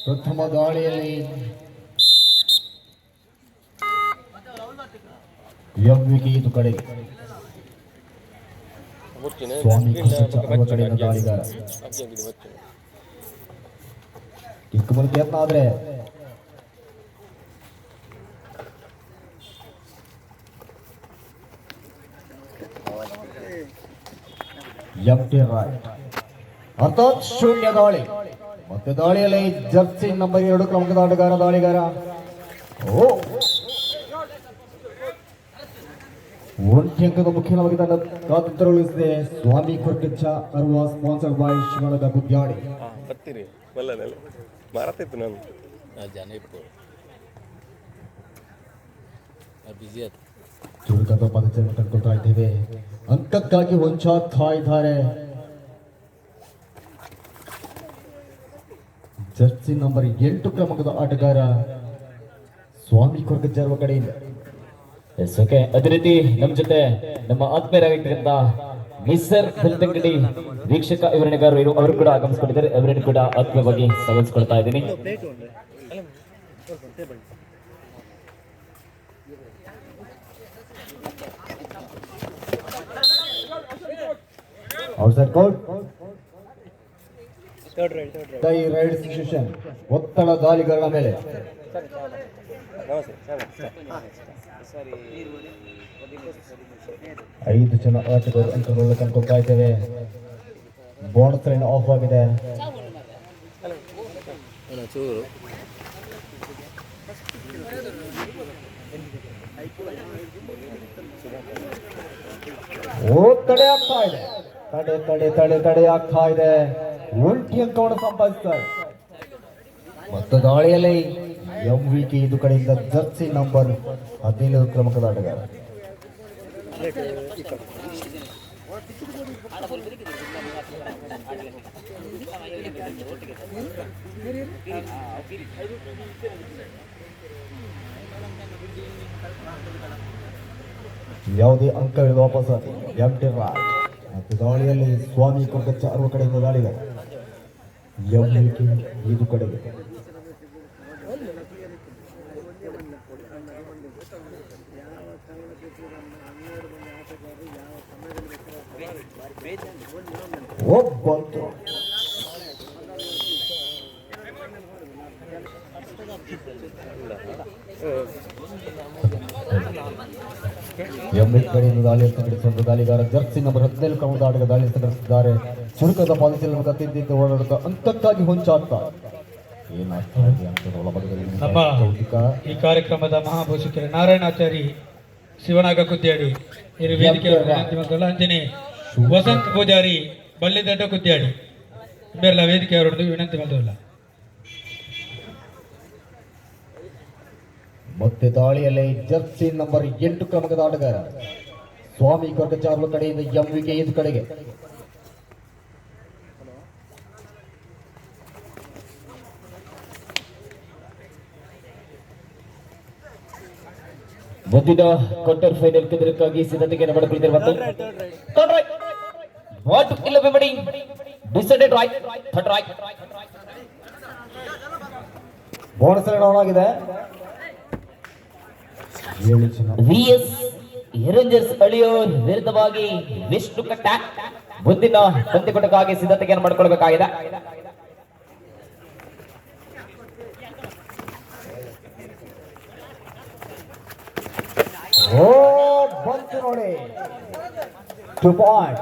ಪ್ರಥಮ ದಾಳಿಯಲ್ಲಿ ಎಂವಿಕೆ ಇದು ಕಡೆ ಸ್ವಾಮಿ ಕೃಷ್ಣ ಅರುವ ಕಡೆಯಿಂದ ದಾಳಿಗಾರ ಕಿಕ್ ಮೂಲಕ ಯತ್ನ ಆದ್ರೆ ಎಂಟಿ ರಾಯ್ ಅರ್ಥಾತ್ ಶೂನ್ಯ ದಾಳಿ. ಮತ್ತೆ ದಾಳಿಯಲ್ಲಿ ಜರ್ಸಿ ನಂಬರ್ ಎರಡು ಕ್ರಮದ ಆಟಗಾರ ದಾಳಿಗಾರ. ಓ. ಒಂಟಿ ಅಂಕದ ಮುಖ್ಯವಾಗಿ ತನ್ನ ಸ್ವಾತಂತ್ರ್ಯಗೊಳಿಸಿದೆ ಸ್ವಾಮಿ ಕೊರ್ಕಚ್ಚ ಅರುವ ಸ್ಪಾನ್ಸರ್ಡ್ ಬೈ ಶಿವನದ ಹಾಂ ಬರ್ತೀರಿ. ಮಾರತ್ತಿತ್ತು ನಾನು. ಜನ ಇಟ್ಟು ಬಿಸಿ ಆಯ್ತು ಚುರುಕದ ಪದಚರಣೆ ಕಂಡುಕೊಳ್ತಾ ಇದ್ದೇವೆ. ಅಂಕಕ್ಕಾಗಿ ಹೊಂಚಾಗ್ತಾ ಇದ್ದಾರೆ ಜರ್ಸಿ ನಂಬರ್ ಎಂಟು ಕ್ರಮಾಂಕದ ಆಟಗಾರ ಸ್ವಾಮಿ ಕೊರ್ಕಜ್ಜರ್ವ ಕಡೆಯಿಂದ ಎಸ್, ಓಕೆ. ಅದೇ ರೀತಿ ನಮ್ಮ ಜೊತೆ ನಮ್ಮ ಆತ್ಮೀಯರಾಗಿರ್ತಕ್ಕಂಥ ಮಿಸ್ಸರ್ ಬೆಳ್ತಂಗಡಿ ವೀಕ್ಷಕ ವಿವರಣೆಗಾರರು ಅವರು ಕೂಡ ಆಗಮಿಸ್ಕೊಂಡಿದ್ದಾರೆ. ಅವರನ್ನು ಕೂಡ ಆತ್ಮೀಯವಾಗಿ ಸ್ವಾಗತಿಸ್ಕೊಳ್ತಾ ಇದ್ದೀನಿ. ಔಟ್ಸೈಡ್ ಕೋರ್ಟ್ ಟೈ ರೈಡ್ ಸಿಚುಯೇಷನ್ ಒತ್ತಡ ದಾಳಿಗಳ ಮೇಲೆ. ಐದು ಜನ ಆಟಗಾರರು ಅಂತ ಕಂಡುಕೊಳ್ತಾ ಇದ್ದೇವೆ. ಬೋನಸ್ ಟ್ರೈನ್ ಆಫ್ ಆಗಿದೆ. ಚೂರು ಓ ತಡೆ ಆಗ್ತಾ ಇದೆ. ತಡೆ ತಡೆ ತಡೆ ತಡೆ ಆಗ್ತಾ ಇದೆ. ಒಂಟಿ ಅಂಕವನ್ನು ಸಂಪಾದಿಸ್ತಾರೆ. ಮತ್ತು ದಾಳಿಯಲ್ಲಿ ಎಂ ವಿ ಕೆ ಇದು ಕಡೆಯಿಂದ ಜರ್ಸಿ ನಂಬರ್ ಹದಿನೈದು ಕ್ರಮಕದ ಆಟಗಾರ ಯಾವುದೇ ಅಂಕಗಳು ವಾಪಸ್ ಎಂ ಟಿ ರಾಜ್ ಮತ್ತು ದಾಳಿಯಲ್ಲಿ ಸ್ವಾಮಿ ಕೊರ್ಗಚ್ಚ ಅರುವ ಕಡೆಯಿಂದ ದಾಳಿಗಾರ ಎಂ ಕೆ ಇದು ಕಡೆಗೆ. ಒಬ್ಬಂತು ಎಂಬೆಟ್ ಕಡೆಯಿಂದ ದಾಳಿ ಸಂಘಟಿಸುವಂತ ದಾಳಿಗಾರ ಜರ್ಸಿ ನಂಬರ್ ಹದಿನೈದು ಕ್ರಮದ ಆಟಗ ದಾಳಿ ಸಂಘಟಿಸಿದ್ದಾರೆ ಚುರುಕದ ಪಾಲಿಸಿಯನ್ನು ಗತಿದ್ದಂತೆ ಓಡಾಡುತ್ತಾ ಅಂತಕ್ಕಾಗಿ ಹೊಂಚಾಡ್ತಾ ಈ ಕಾರ್ಯಕ್ರಮದ ಮಹಾಭೂಷಿಕರು ನಾರಾಯಣಾಚಾರಿ ಶಿವನಾಗ ಕುದ್ಯಾಡಿ ಅಂಜನಿ ವಸಂತ್ ಪೂಜಾರಿ ಬಲ್ಲಿದಡ್ಡ ಕುದ್ಯಾಡಿ. ಬೇರೆಲ್ಲ ವೇದಿಕೆ ಅವರದ್ದು ವಿನಂತಿ ಮಾಡಿಲ್ಲ ಮತ್ತೆ ದಾಳಿಯಲ್ಲಿ ಜರ್ಸಿ ನಂಬರ್ ಎಂಟು ಕ್ರಮದ ಆಟಗಾರ. ಸ್ವಾಮಿ ಕೊರ್ಗಚಾರ್ಲ ಕಡೆಯಿಂದ ಎಂವಿಕೆ ಇದು ಕಡೆಗೆ. ಮುಂದಿನ ಕ್ವಾರ್ಟರ್ ಫೈನಲ್ ಕೆದರಕ್ಕಾಗಿ ಸಿದ್ಧತೆಯನ್ನು ಮಾಡಿಕೊಳ್ಳುತ್ತಿರುವ ವಾಟ್ ಇಲ್ಲ ಬಿಡಿ decided raid third raid bonus run ಆಗಿದೆ. ವಿ ಎಸ್ ರೇಂಜರ್ಸ್ ಅಳಿಯೋರ್ ವಿರುದ್ಧವಾಗಿ ವಿಷ್ಣು ಕಟ್ಟ ಮುಂದಿನ ಪಂದ್ಯಕೂಟಕ್ಕಾಗಿ ಸಿದ್ಧತೆಯನ್ನು ಮಾಡಿಕೊಳ್ಬೇಕಾಗಿದೆ. ಓ, ಬಂತು ನೋಡಿ. ಟು ಪಾಯಿಂಟ್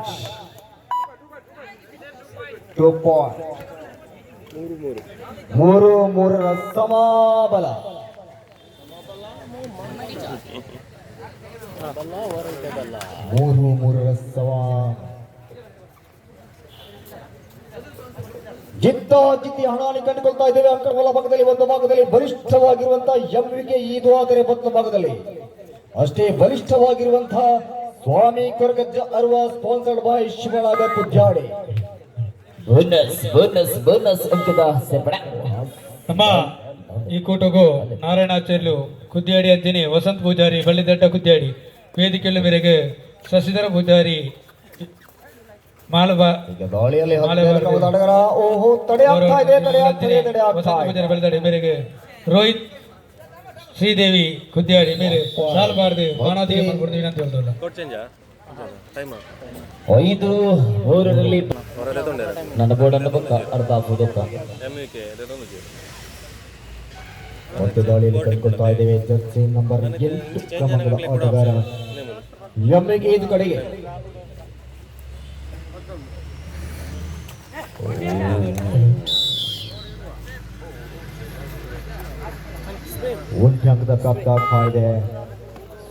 ಟು ಪಾಯಿಂಟ್ ಮೂರು, ಮೂರರ ಸಮಾಬಲ. ಮೂರು ಮೂರರ ಸವ. ಜಿತ್ತ ಜಿತ್ತಿ ಹಣಾನಿ ಕಂಡುಕೊಳ್ತಾ ಇದ್ದೇವೆ. ಅಂಕಗಳ ಭಾಗದಲ್ಲಿ ಒಂದು ಭಾಗದಲ್ಲಿ ಬಲಿಷ್ಠವಾಗಿರುವಂತಹ ಎಂವಿಗೆ ಇದು ಆದರೆ ಮತ್ತೊಂದು ಭಾಗದಲ್ಲಿ. ಅಷ್ಟೇ ಬಲಿಷ್ಠವಾಗಿರುವಂತಹ Swami Koragajja Aruva sponsored by Shivanaga Kudyadi bonus bonus bonus ಅಂಕದ ಸೇರ್ಪಡೆ. ನಮ್ಮ ಈ ಕೂಟಗೂ ನಾರಾಯಣಾಚಾರ್ಯು ಕುದ್ಯಾಡಿ ಅಂತೀನಿ ವಸಂತ ಪೂಜಾರಿ ಬಳ್ಳಿದಡ್ಡ ಕುದ್ಯಾಡಿ ವೇದಿಕೆಯ ಮೇರೆಗೆ ಶಶಿಧರ ಪೂಜಾರಿ ಮೇರೆಗೆ ರೋಹಿತ್ ಶ್ರೀದೇವಿ ಕುದ್ಯಾಡಿ ಮೇರೆ ಸಾಲ್ಬಾರ್ದು. ಮಾನಾದಿಗೆ ಟೈಮ್ ಐದು ಮೂರರಲ್ಲಿ ನನ್ನ ಬೋರ್ಡನ್ನು ಬೊಕ್ಕ ಅರ್ಧ ಹಾಕುವುದಕ್ಕ ಎಂ ಕೆ ಅದೊಂದು ಜೀವ ಮತ್ತೆ ದಾಳಿಯಲ್ಲಿ ಕಂಡುಕೊಳ್ತಾ ಇದ್ದೇವೆ. ಜರ್ಸಿ ನಂಬರ್ ಎಂಟು ಕ್ರಮಗಳ ಆಟಗಾರ ಎಮ್ಮೆಗೆ ಇದು ಕಡೆಗೆ. ಒಂಟಿ ಅಂಕದ ಪ್ರಾಪ್ತ ಆಗ್ತಾ ಇದೆ.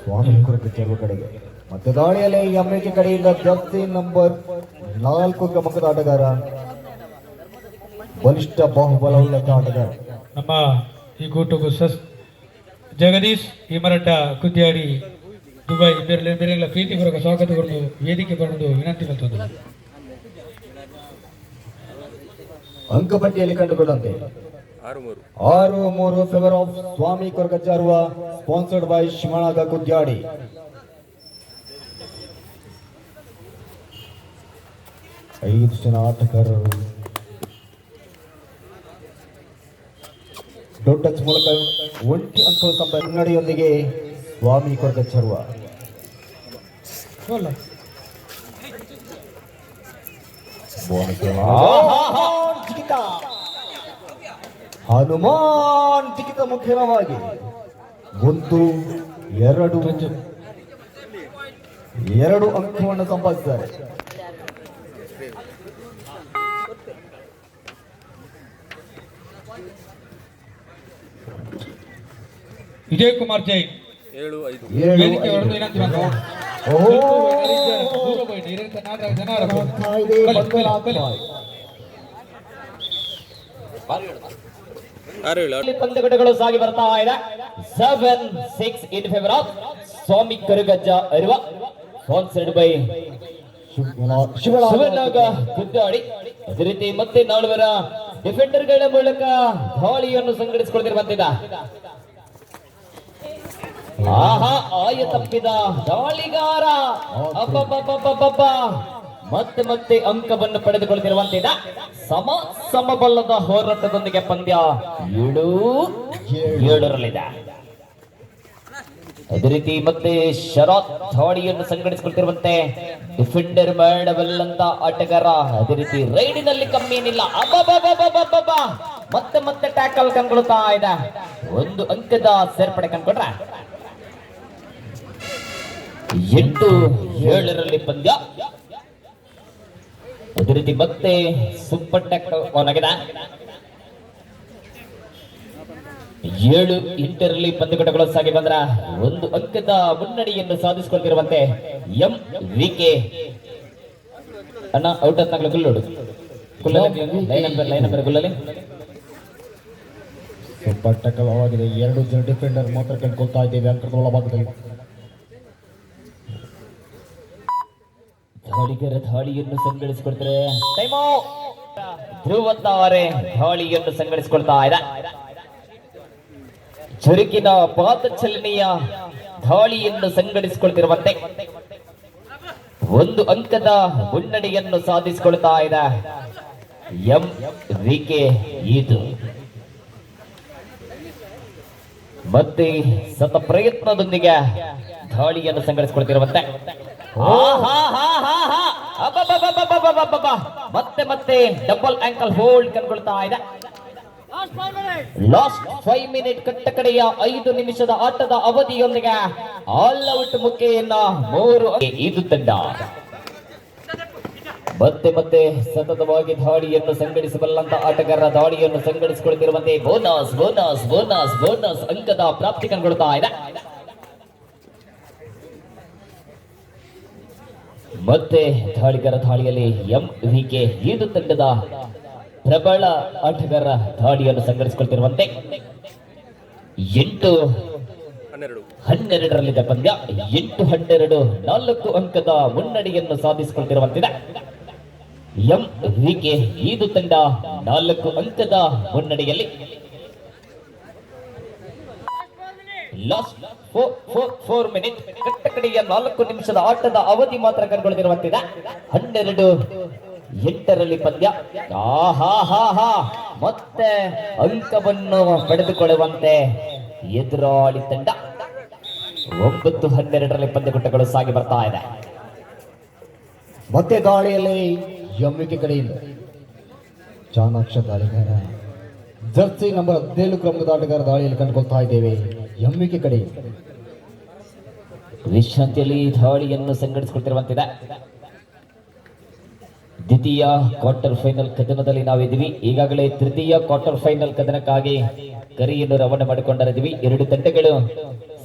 ಸ್ವಾಮಿ ಕುರಿತು ಚೆಲುವು ಕಡೆಗೆ. ಮತ್ತೆ ದಾಳಿಯಲ್ಲಿ ಎಮ್ಮೆಗೆ ಕಡೆಯಿಂದ ಜರ್ಸಿ ನಂಬರ್ ನಾಲ್ಕು ಕ್ರಮಕದ ಆಟಗಾರ. ಬಲಿಷ್ಠ ಬಾಹುಬಲವುಳ್ಳ ಆಟಗಾರ. ನಮ್ಮ ಈ ಗೋಟು ಸಸ್ ಜಗದೀಶ್ ಹಿಮರಡ್ಡ ಕುದ್ಯಾಡಿ, ದುಬೈ ಬೇರೆ ಬೇರೆಲ್ಲ ಪೂರ್ವಕ ಸ್ವಾಗತಗೊಂಡು ವೇದಿಕೆ ಬರೋದು ವಿನಂತಿ ಕಲ್ತದ್ದು ಅಂಕಪಟ್ಟಿಯಲ್ಲಿ ಕಂಡುಕೊಂಡಂತೆ ಆರು ಮೂರು favour of Swami Koragajja Aruva sponsored by Shivanaga Kudyadi. ಐದು ಜನ ಆಟಗಾರರು. ದೊಡ್ಡ ಮೂಲಕ ಒಂಟಿ ಅಂಕಲು ಸಂಪ ಕನ್ನಡಿಯೊಂದಿಗೆ ಸ್ವಾಮಿ ಕೊರದ ಚರ್ವ. ಹನುಮಾನ್ ಚಿಕಿತ ಮುಖ್ಯವಾಗಿ. ಒಂದು ಎರಡು ಎರಡು ಅಂಕವನ್ನು ಸಂಪಾದಿಸಿದ್ದಾರೆ. ವಿಜಯ್ ಕುಮಾರ್ ಜೈನ್ ಏಳು ಐದು. ವೇದಿಕೆ ಹೊರತು ಪಂದ್ಯಗಟ್ಟಗಳು ಸಾಗಿ ಬರ್ತಾ ಇದೆ. Seven six in favour of Swami Koragajja Aruva sponsored by Shivanaga Kudyadi ಅದೇ ರೀತಿ ಮತ್ತೆ ನಾಲ್ವರ ಡಿಫೆಂಡರ್ಗಳ ಮೂಲಕ ದಾಳಿಯನ್ನು ಸಂಘಟಿಸಿಕೊಳ್ತಿರುವಂತಿದ್ದ ಆಹಾ, ಆಯ ತಪ್ಪಿದ ದಾಳಿಗಾರ. ಮತ್ತೆ ಮತ್ತೆ ಅಂಕವನ್ನು ಪಡೆದುಕೊಳ್ಳುತ್ತಿರುವಂತಿದ ಸಮ ಸಮಬಲ್ಲದ ಹೋರಾಟದೊಂದಿಗೆ ಪಂದ್ಯ ಏಳು, ಏಳರಲ್ಲಿದೆ. ಅದೇ ರೀತಿ ಮತ್ತೆ ಶರತ್ ಥಾಡಿಯನ್ನು ಸಂಘಟಿಸಿಕೊಳ್ತಿರುವಂತೆ ಡಿಫೆಂಡರ್ ಮಾಡಬಲ್ಲಂತ ಆಟಗಾರ. ಅದೇ ರೀತಿ ರೈಡಿನಲ್ಲಿ ಕಮ್ಮಿ ಏನಿಲ್ಲ. ಮತ್ತೆ ಮತ್ತೆ ಟ್ಯಾಕಲ್ ಕಂಡ್ಕೊಳ್ತಾ ಇದೆ. ಒಂದು ಅಂಕದ ಸೇರ್ಪಡೆ ಕಂಡ್ಕೊಂಡ್ರೆ ಎಂಟು ಏಳರಲ್ಲಿ ಪಂದ್ಯ. ಅದೇ ರೀತಿ ಮತ್ತೆ ಸೂಪರ್ ಟ್ಯಾಕ್ ಒನಗಿದೆ ಏಳು ಎಂಟರಲ್ಲಿ ಪಂದ್ಯಕೂಟಗಳು ಸಾಗಿ ಬಂದ್ರ ಒಂದು ಅಂಕದ ಮುನ್ನಡೆಯನ್ನು ಸಾಧಿಸಿಕೊಳ್ತಿರುವಂತೆ ಎಂ ವಿ ಕೆ. ಅಣ್ಣ ಔಟ್ ಅಂತ ಗುಲ್ಲೋಡು ಗುಲ್ಲಲ್ಲಿ ಆಗಿದೆ ಎರಡು ಜನ ಡಿಫೆಂಡರ್ ಮಾತ್ರ ಕಂಡುಕೊಳ್ತಾ ಇದ್ದೇವೆ. ಅಂಕದ ಒಳಭಾಗದಲ್ಲಿ ದಾಳಿಗರ ಧಾಳಿಯನ್ನು ಸಂಘಟಿಸಿಕೊಳ್ತಾರೆ ಟೈಮು. ಧ್ರುವಂತ ಅವರೇ ಧಾಳಿಯನ್ನು ಸಂಘಟಿಸಿಕೊಳ್ತಾ ಇದ. ಚುರುಕಿನ ಪಾದಚಲನೆಯ ಧಾಳಿಯನ್ನು ಸಂಘಟಿಸಿಕೊಳ್ತಿರುವಂತೆ ಒಂದು ಅಂಕದ ಮುನ್ನಡೆಯನ್ನು ಸಾಧಿಸಿಕೊಳ್ತಾ ಇದೆ. ಎಂ. ವಿ ಕೆ ಇದು ಮತ್ತೆ ಸತ ಪ್ರಯತ್ನದೊಂದಿಗೆ ಧಾಳಿಯನ್ನು ಸಂಘಟಿಸಿಕೊಳ್ತಿರುವಂತೆ. ಮತ್ತೆ ಮತ್ತೆ ಡಬಲ್ ಆಂಕಲ್ ಹೋಲ್ಡ್ ಕಂಡುಕೊಳ್ತಾ ಇದೆ. ಲಾಸ್ಟ್ ಫೈವ್ ಮಿನಿಟ್ ಕಟ್ಟ ಕಡೆಯ ಐದು ನಿಮಿಷದ ಆಟದ ಅವಧಿಯೊಂದಿಗೆ ಆಲ್ ಔಟ್ ಮುಖ್ಯೆಯನ್ನ ಮೂರು ಇದು ತಂಡ. ಮತ್ತೆ ಮತ್ತೆ ಸತತವಾಗಿ ದಾಳಿಯನ್ನು ಸಂಘಟಿಸಬಲ್ಲಂತ ಆಟಗಾರರ ದಾಳಿಯನ್ನು ಸಂಘಟಿಸಿಕೊಳ್ಳುತ್ತಿರುವಂತೆ ಬೋನಸ್ ಬೋನಸ್ ಬೋನಸ್ ಬೋನಸ್ ಅಂಕದ ಪ್ರಾಪ್ತಿ ಕಂಡುಕೊಳ್ತಾ ಇದೆ. ಮತ್ತೆ ದಾಳಿಗರ ದಾಳಿಯಲ್ಲಿ ಎಂ ವಿ ಕೆ ಈದು ತಂಡದ ಪ್ರಬಲ ಆಟಗಾರ ದಾಳಿಯನ್ನು ಸಂಘಟಿಸಿಕೊಳ್ತಿರುವಂತೆ ಎಂಟು ಹನ್ನೆರಡು. ಹನ್ನೆರಡರಲ್ಲಿದ್ದ ಪಂದ್ಯ ಎಂಟು ಹನ್ನೆರಡು ನಾಲ್ಕು ಅಂಕದ ಮುನ್ನಡೆಯನ್ನು ಸಾಧಿಸಿಕೊಳ್ತಿರುವಂತಿದೆ. ಎಂ ವಿ ಕೆ ಈದು ತಂಡ ನಾಲ್ಕು ಅಂಕದ ಮುನ್ನಡೆಯಲ್ಲಿ. Last four minute. ಕಟ್ಟಕಡೆಯ ನಾಲ್ಕು ನಿಮಿಷದ ಆಟದ ಅವಧಿ ಮಾತ್ರ ಕಂಡುಕೊಳ್ತಿರುವಂತಿದೆ ಹನ್ನೆರಡು, ಎಂಟರಲ್ಲಿ ಪಂದ್ಯ. ಮತ್ತೆ ಅಂಕವನ್ನು ಪಡೆದುಕೊಳ್ಳುವಂತೆ ಎದುರಾಳಿ ತಂಡ. ಒಂಬತ್ತು, ಹನ್ನೆರಡರಲ್ಲಿ ಪಂದ್ಯಕೂಟಗಳು ಸಾಗಿ ಬರ್ತಾ ಇದೆ. ಮತ್ತೆ ಗಾಳಿಯಲ್ಲಿ ಎಂಬಿಕೆ ಕಡೆಯಿಂದ ಚಾಣಾಕ್ಷ ದಾಳಿಗಾರ. ಜರ್ಸಿ ನಂಬರ್ ಹದಿನೇಳು ಕ್ರಮದ ಆಟಗಾರ ದಾಳಿಯಲ್ಲಿ ಕಂಡುಕೊಳ್ತಾ ಇದ್ದೇವೆ. ಎಂವಿಕೆ ಕಡೆ. ವಿಶ್ರಾಂತಿಯಲ್ಲಿ ಧಾಳಿಯನ್ನು ಸಂಘಟಿಸಿಕೊಳ್ತಿರುವಂತಿದೆ. ದ್ವಿತೀಯ ಕ್ವಾರ್ಟರ್ ಫೈನಲ್ ಕದನದಲ್ಲಿ ನಾವಿದ್ದೀವಿ. ಈಗಾಗಲೇ ತೃತೀಯ ಕ್ವಾರ್ಟರ್ ಫೈನಲ್ ಕದನಕ್ಕಾಗಿ ಕರಿಯನ್ನು ರವಾನೆ ಮಾಡಿಕೊಂಡಿದ್ದೀವಿ. ಎರಡು ತಂಡಗಳು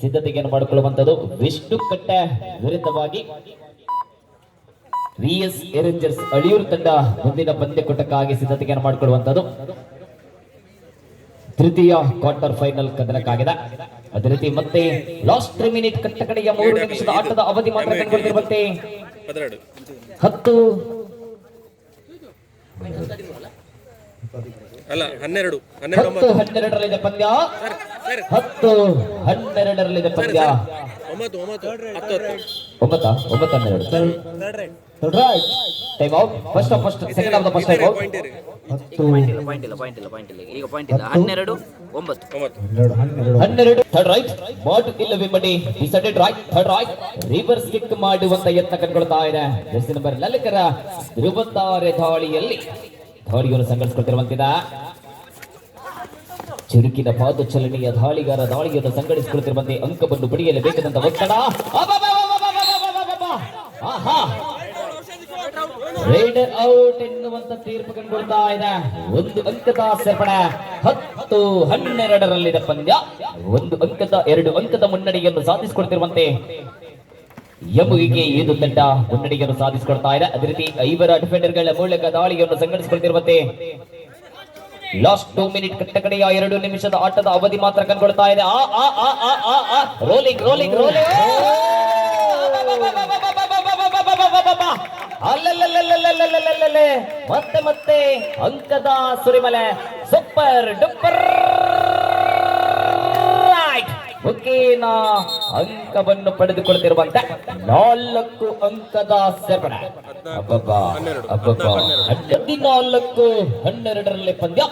ಸಿದ್ಧತೆಯನ್ನು ಮಾಡಿಕೊಳ್ಳುವಂತದ್ದು ವಿಷ್ಣು ಕಟ್ಟ ವಿರುದ್ಧವಾಗಿ ವಿ ಎಸ್ ಎರೆಂಜರ್ಸ್ ಅಳಿಯೂರು ತಂಡ ಮುಂದಿನ ಪಂದ್ಯಕೂಟಕ್ಕಾಗಿ ಸಿದ್ಧತೆಯನ್ನು ಮಾಡಿಕೊಳ್ಳುವಂತದ್ದು ತೃತೀಯ ಕ್ವಾರ್ಟರ್ ಫೈನಲ್ ಕದನಕ್ಕಾಗಿದೆ. ಅದೇ ರೀತಿ ಮತ್ತೆ ಲಾಸ್ಟ್ ತ್ರೀ ಮಿನಿಟ್ ಕಟ್ಟಕಡೆಯ ಮೂರು ನಿಮಿಷದ ಆಟದ ಅವಧಿ ಮಾತ್ರ ಕಂಡುಕೊಂಡಿರುವಂತೆ ಹತ್ತು. ಅಲ್ಲ ಹನ್ನೆರಡು. ಹನ್ನೆರಡು ಹತ್ತು ಹನ್ನೆರಡರಲ್ಲಿದೆ ಪಂದ್ಯ. ಹತ್ತು ಹನ್ನೆರಡರಲ್ಲಿದೆ ಪಂದ್ಯ. ಒಂಬತ್ತು ಒಂಬತ್ತು. ಹನ್ನೆರಡು time out first half first second of the first time out point ಇಲ್ಲ ಪಾಯಿಂಟ್ ಇಲ್ಲ ಪಾಯಿಂಟ್ ಇಲ್ಲ ಪಾಯಿಂಟ್ ಇಲ್ಲ. ಈಗ ಪಾಯಿಂಟ್ ಇಲ್ಲ. ಹನ್ನೆರಡು ಒಂಬತ್ತು. ಒಂಬತ್ತು. ಹನ್ನೆರಡು ಹನ್ನೆರಡು. ಹನ್ನೆರಡು ಥರ್ಡ್ ರೈಟ್ ಬಾಟ್ ಇಲ್ಲವೇ ಮಡಿ decided raid third raid reverse kick ಮಾಡುವಂತ ಯತ್ನ ಕಂಡುಕೊಳ್ತಾ ಇದೆ. ಜರ್ಸಿ ನಂಬರ್ ಲಲಿಕರ ಇರುವತ್ತಾರೆ ದಾಳಿಯಲ್ಲಿ ದಾಳಿಯನ್ನು ಸಂಘಟಿಸಿಕೊಳ್ತಿರುವಂತಿದ. ಚುರುಕಿನ ಪಾದಚಲನೆಯ ದಾಳಿಗಾರ ದಾಳಿಯನ್ನು ಸಂಘಟಿಸಿಕೊಳ್ಳುತ್ತಿರುವಂತೆ ಅಂಕವನ್ನು ಪಡೆಯಲೇಬೇಕಾದಂತ ಒತ್ತಡ. ರೈಡ್ ಔಟ್ ಎನ್ನುವಂತ ತೀರ್ಪು ಕಂಡುಕೊಳ್ತಾ ಇದೆ ಒಂದು ಅಂಕದ ಸೇರ್ಪಡೆ ಹತ್ತು ಹನ್ನೆರಡರಲ್ಲಿದೆ ಪಂದ್ಯ ಒಂದು ಅಂಕದ ಎರಡು ಅಂಕದ ಮುನ್ನಡೆಯನ್ನು ಸಾಧಿಸಿಕೊಳ್ತಿರುವಂತೆ ಯಮುಗಿಗೆ ಇದು ತಂಡ ಮುನ್ನಡೆಯನ್ನು ಸಾಧಿಸಿಕೊಡ್ತಾ ಇದೆ ಅದೇ ರೀತಿ ಐವರ ಡಿಫೆಂಡರ್ಗಳ ಮೂಲಕ ದಾಳಿಯನ್ನು ಸಂಘಟಿಸಿಕೊಳ್ತಿರುವಂತೆ ಲಾಸ್ಟ್ ಟೂ ಮಿನಿಟ್ ಕಟ್ಟಕಡೆಯ ಎರಡು ನಿಮಿಷದ ಆಟದ ಅವಧಿ ಮಾತ್ರ ಕಂಡುಕೊಳ್ತಾ ಇದೆ ಆ ಆ ಆ ಆ ಆ ಆ ರೋಲಿಂಗ್ ರೋಲಿಂಗ್ ರೋಲಿಂಗ್ ಅಲ್ಲಲ್ಲಲ್ಲಲ್ಲಲ್ಲಲ್ಲಲ್ಲಲ್ಲಲ್ಲೇ. ಮತ್ತೆ ಮತ್ತೆ ಅಂಕದ ಸುರಿಮಲೆ ಸೂಪರ್ ಡೂಪರ್ ಮುಖೇನ ಅಂಕವನ್ನು ಪಡೆದುಕೊಳ್ಳುತ್ತಿರುವಂತೆ ನಾಲ್ಕು ಅಂಕದ ಸೇರ್ಪಡೆ. ಹದಿನಾಲ್ಕು ಹನ್ನೆರಡರಲ್ಲಿ ಪಂದ್ಯ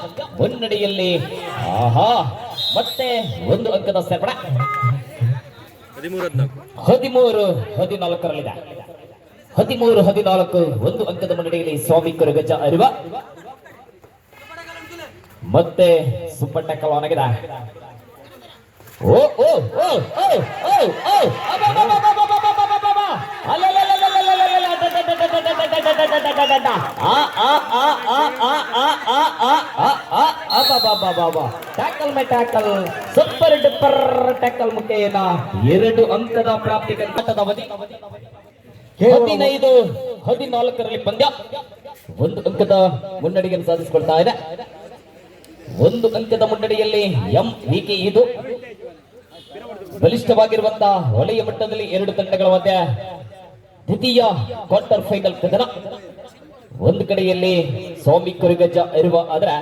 ಮುನ್ನಡೆಯಲ್ಲಿ ಆಹಾ ಮತ್ತೆ ಒಂದು ಅಂಕದ ಸೇರ್ಪಡೆ ಹದಿಮೂರು ಹದಿನಾಲ್ಕರಲ್ಲಿದೆ ಹದಿಮೂರು, ಹದಿನಾಲ್ಕು, ಒಂದು ಅಂಕದ ಮಂಡಳಿಯಲ್ಲಿ ಸ್ವಾಮಿ ಗಜ ಅರಿವ. ಮತ್ತೆ ಸುಬ್ಬಣ್ಣ ಕಲಾನಗಿದ ಓ ಓ ಓ ಸೂಪರ್ ಡಿಪರ್ ಟ್ಯಾಕಲ್ ಮುಖ್ಯ ಎರಡು ಅಂಕದ ಪ್ರಾಪ್ತಿ ಅವಧಿ ಹದಿನೈದು, ಹದಿನಾಲ್ಕರಲ್ಲಿ ಪಂದ್ಯ. ಒಂದು ಅಂಕದ ಮುನ್ನಡೆಯನ್ನು ಸಾಧಿಸಿಕೊಳ್ತಾ ಇದೆ. ಒಂದು ಅಂಕದ ಮುನ್ನಡೆಯಲ್ಲಿ ಎಂ ವಿಕೆ ಇದು. ಬಲಿಷ್ಠವಾಗಿರುವಂತಹ ವಲಯ ಮಟ್ಟದಲ್ಲಿ ಎರಡು ತಂಡಗಳ ಮಧ್ಯೆ ದ್ವಿತೀಯ ಕ್ವಾರ್ಟರ್ ಫೈನಲ್ ಕದನ. ಒಂದು ಕಡೆಯಲ್ಲಿ ಸ್ವಾಮಿ ಕೊರಿಗಜ್ಜ ಇರುವ ಆದ್ರೆ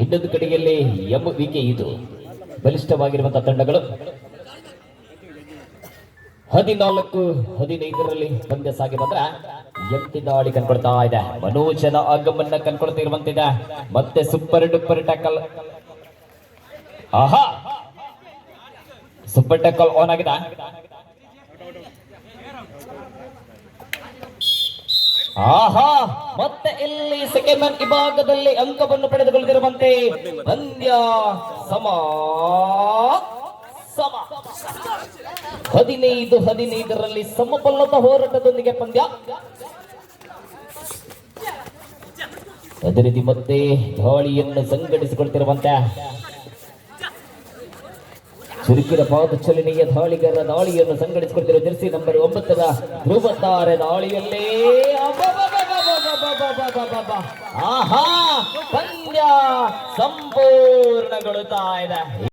ಇನ್ನೊಂದು ಕಡೆಯಲ್ಲಿ ಎಂ ವಿಕೆ ಇದು. ಬಲಿಷ್ಠವಾಗಿರುವಂತಹ ತಂಡಗಳು. ಹದಿನಾಲ್ಕು, ಹದಿನೈದರಲ್ಲಿ ಪಂದ್ಯ ಸಾಗಿ ಬಂದ್ರೆ ಎಂಟಿ ದಾಳಿ ಕನ್ಕೊಳ್ತಾ ಇದೆ. ಮನೋಜನ ಆಗಮನ ಕನ್ಕೊಳ್ತಾ ಇರುವಂತಿದೆ ಮತ್ತೆ ಸೂಪರ್ ಡೂಪರ್ ಟ್ಯಾಕಲ್ ಆಹಾ! ಸೂಪರ್ ಟ್ಯಾಕಲ್ ಆನ್ ಆಗಿದೆ. ಆಹಾ! ಮತ್ತೆ ಇಲ್ಲಿ ಸೆಕೆಂಡ್ ಮ್ಯಾನ್ ವಿಭಾಗದಲ್ಲಿ ಅಂಕವನ್ನು ಪಡೆದುಕೊಳ್ಳುತ್ತಿರುವಂತೆ ಪಂದ್ಯ ಸಮ ಹದಿನೈದು, ಹದಿನೈದರಲ್ಲಿ ಸಮಬಲ್ಲದ ಹೋರಾಟದೊಂದಿಗೆ ಪಂದ್ಯ. ಅದೇ ರೀತಿ ಮತ್ತೆ ದಾಳಿಯನ್ನು ಸಂಘಟಿಸಿಕೊಳ್ತಿರುವಂತೆ. ಚುರುಕಿನ ಪಾದಚಲನೆಯ ದಾಳಿಗರ ದಾಳಿಯನ್ನು ಸಂಘಟಿಸಿಕೊಳ್ತಿರುವ ಜರ್ಸಿ ನಂಬರ್ ಒಂಬತ್ತರ ಧ್ರುವತಾರೆ ದಾಳಿಯಲ್ಲಿ. ಆಹಾ, ಪಂದ್ಯ ಸಂಪೂರ್ಣಗೊಳ್ಳುತ್ತಾ ಇದೆ.